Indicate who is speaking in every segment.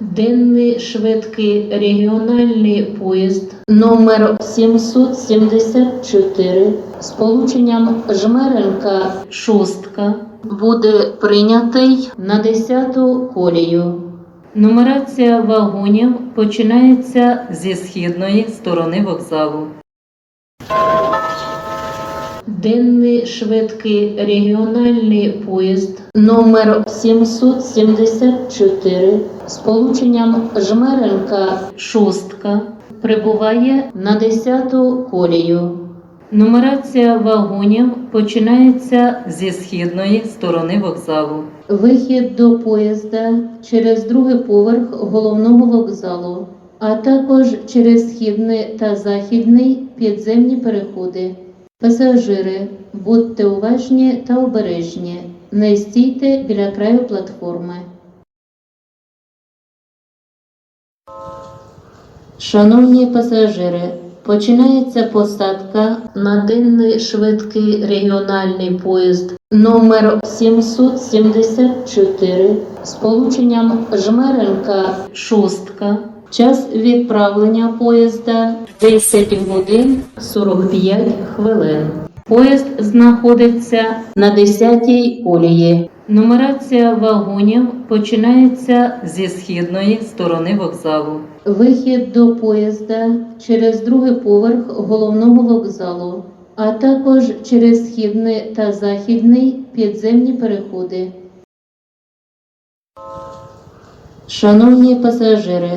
Speaker 1: денний швидкий регіональний поїзд номер 774 з полученням Жмеренка Шостка буде прийнятий на 10-ту колію. Нумерація вагонів починається
Speaker 2: зі східної сторони вокзалу.
Speaker 1: Денний швидкий регіональний поїзд номер 774 з полученням Жмеренка Шостка прибуває на 10-ту колію. Нумерація вагонів починається
Speaker 2: Зі східної сторони вокзалу.
Speaker 1: Вихід до поїзда через другий поверх головного вокзалу, а також через східний та західний підземні переходи. Пасажири, будьте уважні та обережні. Не стійте біля краю платформи. Шановні пасажири, починається посадка на денний швидкий регіональний поїзд номер 774 з полученням Жмеренка Шостка. Час відправлення поїзда 10 годин 45 хвилин. Поїзд знаходиться на 10-й колії. Нумерація вагонів починається
Speaker 2: Зі східної сторони вокзалу.
Speaker 1: Вихід до поїзда через другий поверх головного вокзалу, а також через східний та західний підземні переходи. Шановні пасажири,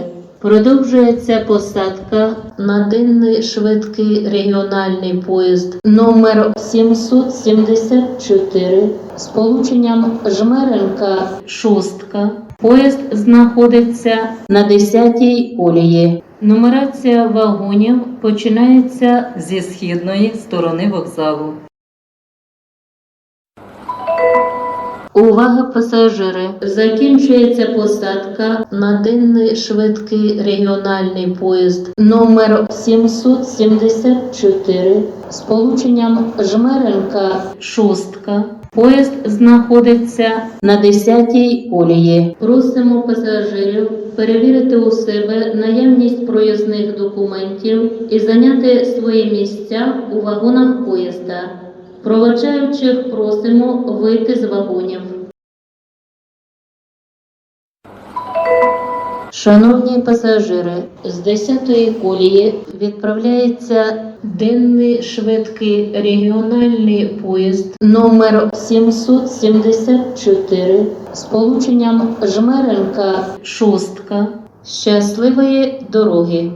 Speaker 1: продовжується посадка на денний швидкий регіональний поїзд номер 774 з полученням Жмеренка Шостка. Поїзд знаходиться на 10-й колії. Нумерація вагонів починається
Speaker 2: Зі східної сторони вокзалу.
Speaker 1: Увага пасажири! Закінчується посадка на денний швидкий регіональний поїзд номер 774 з полученням Жмеренка Шостка. Поїзд знаходиться на 10-й колії. Просимо пасажирів перевірити у себе наявність проїзних документів і зайняти свої місця у вагонах поїзда. Проводжаючих просимо вийти з вагонів. Шановні пасажири, з 10-ї колії відправляється денний швидкий регіональний поїзд номер 774 з полученням Жмеренка Шостка. Щасливої дороги!